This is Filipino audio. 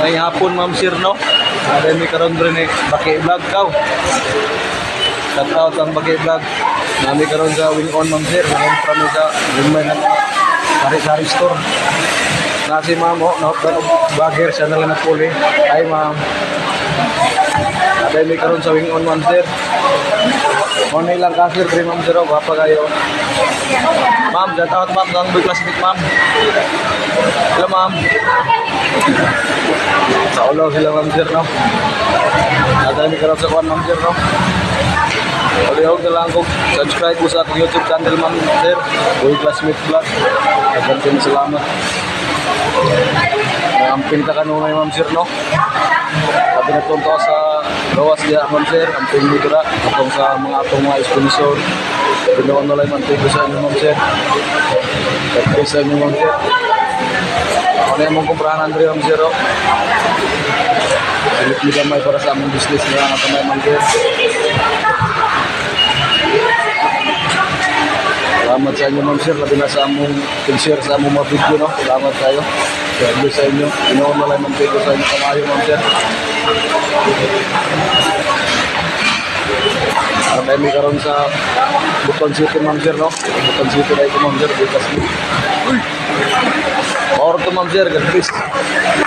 May hapon, Ma'am Sir, no? Ada mi karon rin eh, Baki Vlog daw. Shout out ang Vlog. Nami karon sa Wing On, Ma'am Sir. Ngayon kami sa Limay ng Sari-Sari Store. Nasi ma'am, oh, no, bagger siya na lang nagpuli. Ay, ma'am. Ada mi karon sa Wing On, Ma'am Sir. Mo na ilang kasir, pre, Ma'am Sir, oh, gwapa kayo. Ma'am, shout out, ma'am, ng Boy Classic, ma'am. Hello, ma'am. Sa ulaw sila, Ma'am Sir, no? Ada mi karon sa kuan, Ma'am Sir, no? Palihog na lang kung subscribe ko sa akong YouTube channel, Ma'am Sir. Boy Classmate Vlog. Nagkantin salamat. Ang pinta ka nung Ma'am Sir, no? Sabi na tunto sa gawas diya, Ma'am Sir. Ang pinta. Atong sa mga atong sponsor. Pinoon na lang tayo sa inyo, Ma'am sa inyo, Ma'am Sir. Ano yung mong kumprahan, Andre, Ma'am Sir, oh? Silip ni gamay para sa among business nga nga kamay, Sir. Salamat sa inyo, Ma'am Sir. Labi na sa among share sa among mga video, no? Salamat kayo. Thank you sa inyo. Pinoon na lang, Ma'am Sir, sa inyo kamayo, Ma'am Sir. Ang dami karon sa Buton City, Ma'am Sir, no? Buton City na ito, Ma'am Sir. Bukas mo. Uy! Or to, Ma'am Sir. God bless.